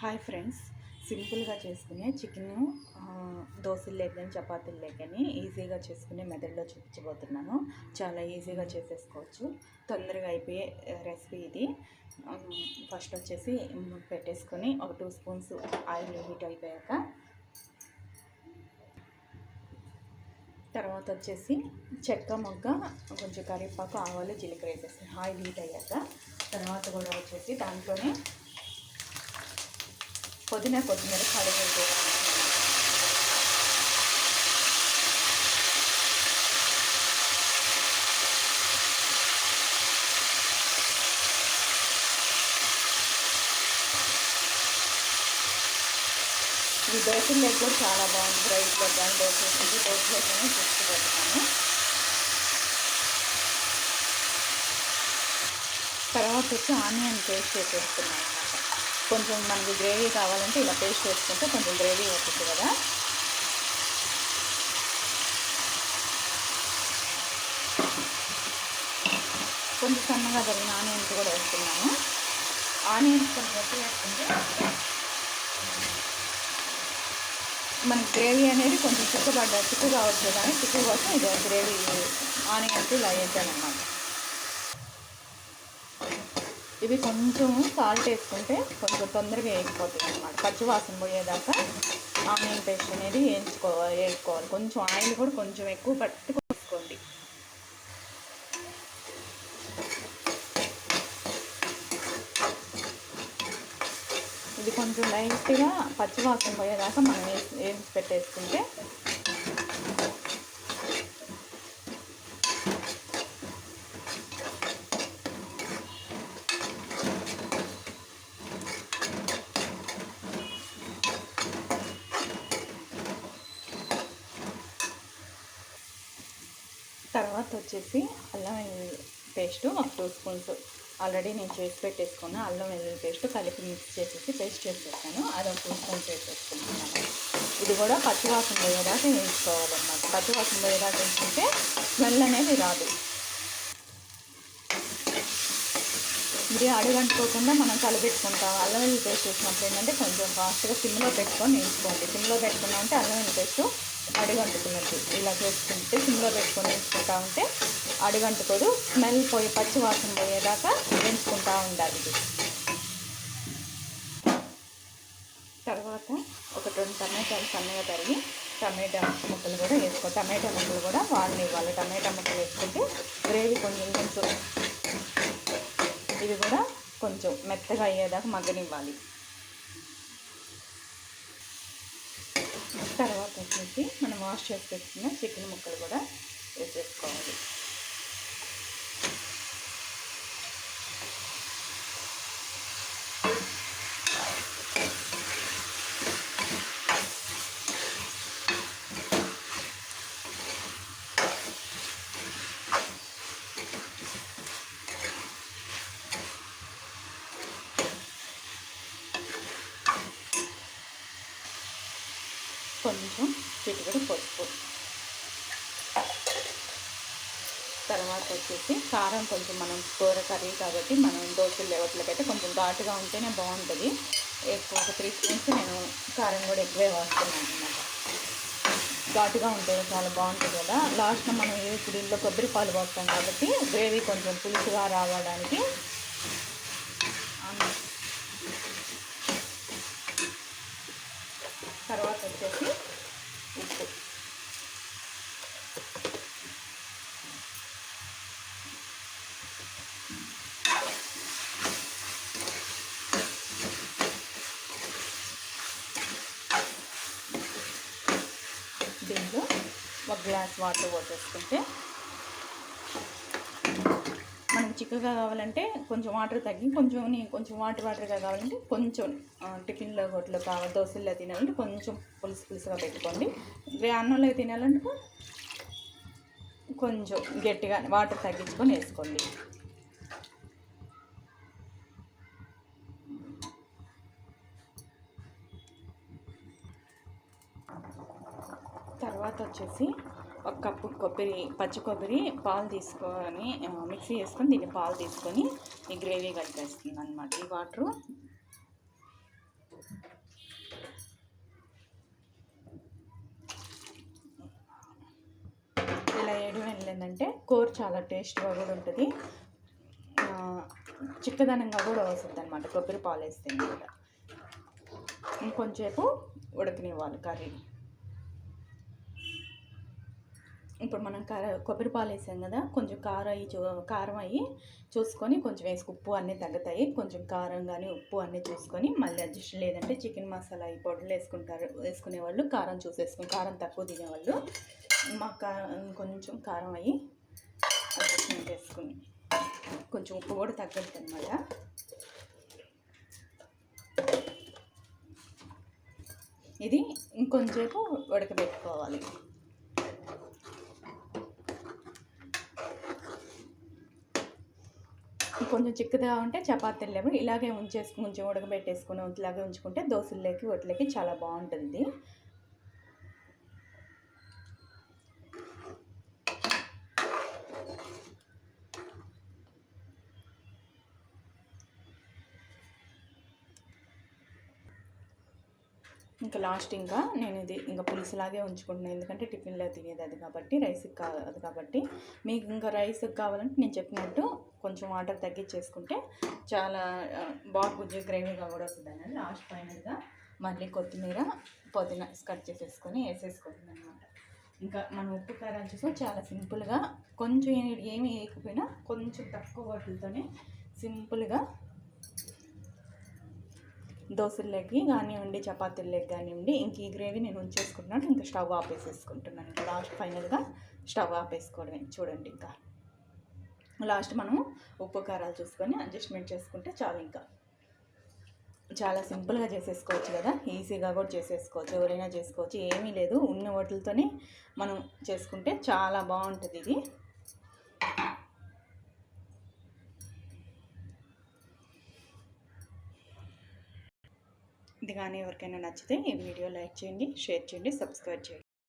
Hi friends. సింపుల్గా చేసుకునే chicken దోశలు లేకని చపాతీలు లేకని ఈజీగా చేసుకునే మెథడ్లో చూపించబోతున్నాను. చాలా ఈజీగా చేసేసుకోవచ్చు. తొందరగా అయిపోయే రెసిపీ ఇది. ఫస్ట్ వచ్చేసి పెట్టేసుకొని ఒక టూ స్పూన్స్ ఆయిల్ హీట్ అయిపోయాక తర్వాత వచ్చేసి చెక్క మొగ్గ కొంచెం కరివేపాకు ఆవాలు జీలకర్ర వేసేసి ఆయిల్ హీట్ అయ్యాక తర్వాత కూడా వచ్చేసి దాంట్లోనే పుదీనా కొత్తిమీర కడుగు ఈ దోశలు లెగ్ కూడా చాలా బాగుంది రైస్లో కానీ దోశ వేసింది దోశలో కానీ చూసుకుపోతున్నాను తర్వాత వచ్చి ఆనియన్ పేస్ట్ వేసేస్తున్నాను అనమాట కొంచెం మనకి గ్రేవీ కావాలంటే ఇలా పేస్ట్ వేసుకుంటే కొంచెం గ్రేవీ అవుతుంది కదా. కొంచెం సన్నగా జరిగిన ఆనియన్స్ కూడా వేస్తున్నాను. ఆనియన్స్ కొంచెం వేసుకుంటే మనకి గ్రేవీ అనేది కొంచెం చిక్కబడ్డ చిక్కుగా కావచ్చు కానీ చిక్కు కోసం ఇది గ్రేవీ ఆనియన్స్ ఇలా వేసానమాట ఇవి కొంచెం సాల్ట్ వేసుకుంటే కొంచెం తొందరగా వేగిపోతుంది అనమాట పచ్చివాసన పోయేదాకా ఆనియన్ పేస్ట్ అనేది వేయించుకోవాలి వేసుకోవాలి. కొంచెం ఆయిల్ కూడా కొంచెం ఎక్కువ పట్టుకోసుకోండి ఇది కొంచెం లైట్గా పచ్చివాసన పోయేదాకా మనం వేసి వేయించి పెట్టేసుకుంటే తర్వాత వచ్చేసి అల్లం వెల్లుల్లి పేస్ట్ ఒక టూ స్పూన్స్ ఆల్రెడీ నేను చేసి పెట్టేసుకున్న అల్లం వెల్లుల్లి పేస్ట్ కలిపి మిక్స్ చేసేసి పేస్ట్ చేసేసాను అది ఒక టూ స్పూన్స్ వేసేసుకుంటున్నాను. ఇది కూడా పచ్చివాసన పోయేదాకా వేయించుకోవాలన్నమాట. పచ్చివాసన పోయేదాకా వేసుకుంటే స్మెల్ అనేది రాదు. ఇది అడుగంటుకోకుండా మనం కలిపెట్టుకుంటాం. అల్లం వెల్లుల్లి పేస్ట్ వేసినప్పుడు ఏంటంటే కొంచెం ఫాస్ట్గా సిమ్లో పెట్టుకొని వేయించుకోండి. సిమ్లో పెట్టుకున్నామంటే అల్లం వెల్లుల్లి పేస్ట్ అడుగంటుకున్నట్టు ఇలా చేసుకుంటే సిమ్లో పెట్టుకొని వేసుకుంటా ఉంటే అడుగంటుకోదు స్మెల్ పోయి పచ్చి వాసన పోయేదాకా వేయించుకుంటూ ఉండాలి ఇది. తర్వాత ఒక రెండు టమాటాలు సన్నగా తరిగి టమాటా ముక్కలు కూడా వేసుకో టమాటా ముక్కలు కూడా వాళ్ళని ఇవ్వాలి టమాటా ముక్కలు వేసుకుంటే గ్రేవీ కొంచెం కొంచెం ఇది కూడా కొంచెం మెత్తగా అయ్యేదాకా మగ్గనివ్వాలి. తర్వాత వచ్చేసి మనం వాష్ చేసి పెట్టుకున్న చికెన్ ముక్కలు కూడా వేసేసుకోవాలి. కొంచెం చిటికడు పసుపు. తర్వాత వచ్చేసి కారం కొంచెం మనం కూర కర్రీ కాబట్టి మనం దోశలు లేవట్లకైతే కొంచెం ఘాటుగా ఉంటేనే బాగుంటుంది. ఎక్కువ ఒక త్రీ స్పూన్స్ నేను కారం కూడా ఎక్కువే వాడుతున్నాను అనమాట ఘాటుగా ఉంటే చాలా బాగుంటుంది కదా. లాస్ట్లో మనం ఇప్పుడు ఇంట్లో కొబ్బరి పాలు పోస్తాం కాబట్టి గ్రేవీ కొంచెం పులుసుగా రావడానికి తర్వాత వచ్చేసి ఉప్పు దీంట్లో ఒక గ్లాస్ వాటర్ పోసేసుకుంటే మనకి చిక్కగా కావాలంటే కొంచెం వాటర్ తగ్గి కొంచెం కొంచెం వాటర్ వాటర్గా కావాలంటే కొంచెం టిఫిన్లో గొట్లో కావాలి దోశల్లో తినాలంటే కొంచెం పులుసు పులుసుగా పెట్టుకోండి. అన్నంలో తినాలంటే కొంచెం గట్టిగా వాటర్ తగ్గించుకొని వేసుకోండి. తర్వాత వచ్చేసి ఒక కప్పు కొబ్బరి పచ్చి కొబ్బరి పాలు తీసుకొని మిక్సీ చేసుకొని దీన్ని పాలు తీసుకొని ఈ గ్రేవీ కలిపేస్తుంది అనమాట ఈ వాటరు. ఇలా ఏడు వెళ్ళిందంటే కూర చాలా టేస్ట్గా కూడా ఉంటుంది. చిక్కదనంగా కూడా వస్తుంది అనమాట కొబ్బరి పాలు వేస్తే కూడా. ఇంకొంచేపు ఉడకనివ్వాలి కర్రీ ఇప్పుడు మనం కార కొబ్బరి పాలు వేసాం కదా కొంచెం కారం అయ్యి చూ కారం అయ్యి చూసుకొని కొంచెం వేసుకు ఉప్పు అన్నీ తగ్గుతాయి. కొంచెం కారం కానీ ఉప్పు అన్నీ చూసుకొని మళ్ళీ అడ్జస్ట్ లేదంటే చికెన్ మసాలా ఈ పొడులు వేసుకుంటారు వేసుకునే వాళ్ళు కారం చూసేసుకుని కారం తక్కువ తినేవాళ్ళు. మా కారం కొంచెం కారం అయ్యి అడ్జస్ట్మెంట్ వేసుకుని కొంచెం ఉప్పు కూడా తగ్గద్దు అనమాట ఇది ఇంకొంచేపు ఉడకబెట్టుకోవాలి. కొంచెం చిక్కగా ఉంటే చపాతీలు లేవు ఇలాగే ఉంచేసుకుని కొంచెం ఉడకబెట్టేసుకుని ఇలాగే ఉంచుకుంటే దోశల్లోకి వడ్లకి చాలా బాగుంటుంది. ఇంకా లాస్ట్ ఇంకా నేను ఇది ఇంకా పులుసులాగే ఉంచుకుంటున్నాను ఎందుకంటే టిఫిన్లో తినేది అది కాబట్టి రైస్కి కాదు కాబట్టి. మీకు ఇంకా రైస్కి కావాలంటే నేను చెప్పినట్టు కొంచెం వాటర్ తగ్గించేసుకుంటే చాలా బాగా గుజ్జు గ్రేవీగా కూడా వస్తుంది లాస్ట్ ఫైనల్గా మళ్ళీ కొత్తిమీర పుదీనా కట్ చేసేసుకొని వేసేసుకుంటుంది అనమాట ఇంకా మనం ఉప్పు కారాలు చూసుకొని చాలా సింపుల్గా కొంచెం ఏమి వేయకపోయినా కొంచెం తక్కువ వాటితోనే సింపుల్గా దోశల్లోకి కానివ్వండి చపాతీల్లోకి కానివ్వండి ఇంక ఈ గ్రేవీ నేను ఉంచేసుకుంటున్నాను. ఇంకా స్టవ్ ఆపేసేసుకుంటున్నాను. ఇంకా లాస్ట్ ఫైనల్గా స్టవ్ ఆపేసుకోవడమే. చూడండి ఇంకా. లాస్ట్ మనము ఉప్పు కారాలు చూసుకొని అడ్జస్ట్మెంట్ చేసుకుంటే చాలు ఇంకా. చాలా సింపుల్గా చేసేసుకోవచ్చు కదా. ఈజీగా కూడా చేసేసుకోవచ్చు. ఎవరైనా చేసుకోవచ్చు. ఏమీ లేదు. ఉన్న వాటితోనే మనం చేసుకుంటే చాలా బాగుంటుంది ఇది. ఇది కానీ ఎవరికైనా నచ్చితే ఈ వీడియో లైక్ చేయండి షేర్ చేయండి సబ్స్క్రైబ్ చేయండి.